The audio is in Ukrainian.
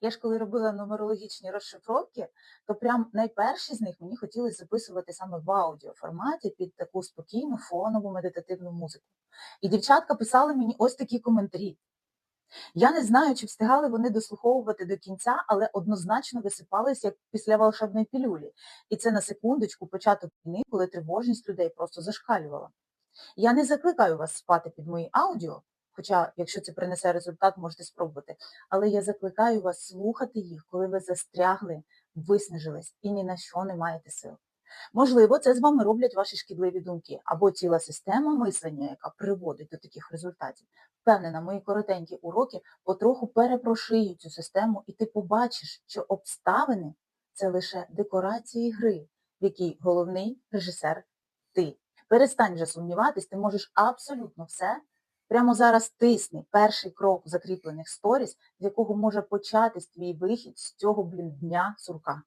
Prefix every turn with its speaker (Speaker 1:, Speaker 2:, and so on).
Speaker 1: Я ж коли робила нумерологічні розшифровки, то прям найперші з них мені хотілося записувати саме в аудіоформаті під таку спокійну фонову медитативну музику. І дівчатка писали мені ось такі коментарі. Я не знаю, чи встигали вони дослуховувати до кінця, але однозначно висипались як після волшебної пілюлі. І це на секундочку початок війни, коли тривожність людей просто зашкалювала. Я не закликаю вас спати під мої аудіо, хоча, якщо це принесе результат, можете спробувати. Але я закликаю вас слухати їх, коли ви застрягли, виснажились і ні на що не маєте сил. Можливо, це з вами роблять ваші шкідливі думки або ціла система мислення, яка приводить до таких результатів. Впевнена, мої коротенькі уроки потроху перепрошиють цю систему, і ти побачиш, що обставини це лише декорації гри, в якій головний режисер ти. Перестань вже сумніватись, ти можеш абсолютно все. Прямо зараз тисни перший крок закріплених сторіс, з якого може початись твій вихід з цього блін дня сурка.